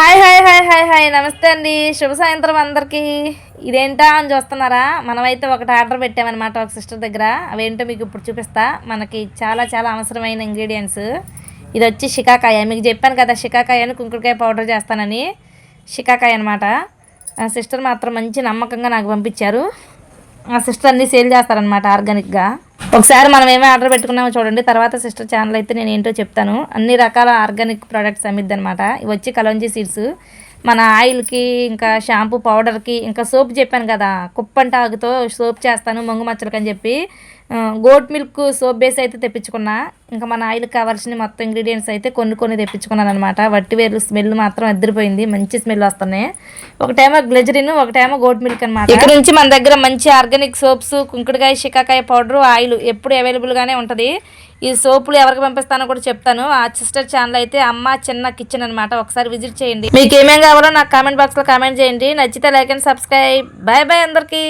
Hi hi hi hi hi. నమస్తే అండి. శుభ సాయంత్రం అందరికీ. ఇదేంటా అని చూస్తున్నారా? మనమైతే ఒకటి ఆర్డర్ పెట్టామన్నమాట ఒక సిస్టర్ దగ్గర. అవేంటో మీకు ఇప్పుడు చూపిస్తా. మనకి చాలా చాలా అవసరమైన ఇంగ్రీడియంట్స్. ఇది వచ్చి షికాకాయ. మీకు చెప్పాను కదా షికాకాయ అని కుంకుడుకాయ పౌడర్ చేస్తానని. షికాకాయ అనమాట ఆ సిస్టర్ మాత్రం మంచి నమ్మకంగా నాకు పంపించారు. ఆ సిస్టర్ అన్ని సేల్ చేస్తారనమాట ఆర్గానిక్గా. ఒకసారి మనం ఏమేమి ఆర్డర్ పెట్టుకున్నామో చూడండి. తర్వాత సిస్టర్ ఛానల్ అయితే నేను ఏంటో చెప్తాను. అన్ని రకాల ఆర్గానిక్ ప్రోడక్ట్స్ అమ్మిద్ది అనమాట ఇవి వచ్చి కలంజీ సీడ్స్. మన ఆయిల్కి ఇంకా షాంపూ పౌడర్కి ఇంకా సోప్ చెప్పాను కదా. కుప్పంట ఆగుతో సోప్ చేస్తాను మొంగు మచ్చలకని చెప్పి. గోట్ మిల్క్ సోప్ బేస్ అయితే తెప్పించుకున్నా. ఇంకా మన ఆయిల్ కావాల్సిన మొత్తం ఇంగ్రీడియంట్స్ అయితే కొన్ని కొన్ని తెప్పించుకున్నాను అనమాట వట్టి వేర్లు స్మెల్ మాత్రం ఎద్దరిపోయింది. మంచి స్మెల్ వస్తున్నాయి. ఒకటేమో గ్లెజరిన్ ఒకటేమో గోట్ మిల్క్ అనమాట ఇక్కడ నుంచి మన దగ్గర మంచి ఆర్గానిక్ సోప్స్ కుంకుడుకాయ షికాకాయ పౌడర్ ఆయిల్ ఎప్పుడు అవైలబుల్గానే ఉంటుంది. ఈ సోపులు ఎవరికి పంపిస్తానో కూడా చెప్తాను. ఆ సిస్టర్ ఛానల్ అయితే అమ్మ చిన్న కిచెన్ అనమాట ఒకసారి విజిట్ చేయండి. మీకు ఏమేం కావాలో నాకు కామెంట్ బాక్స్లో కామెంట్ చేయండి. నచ్చితే like and subscribe bye bye అందరికీ.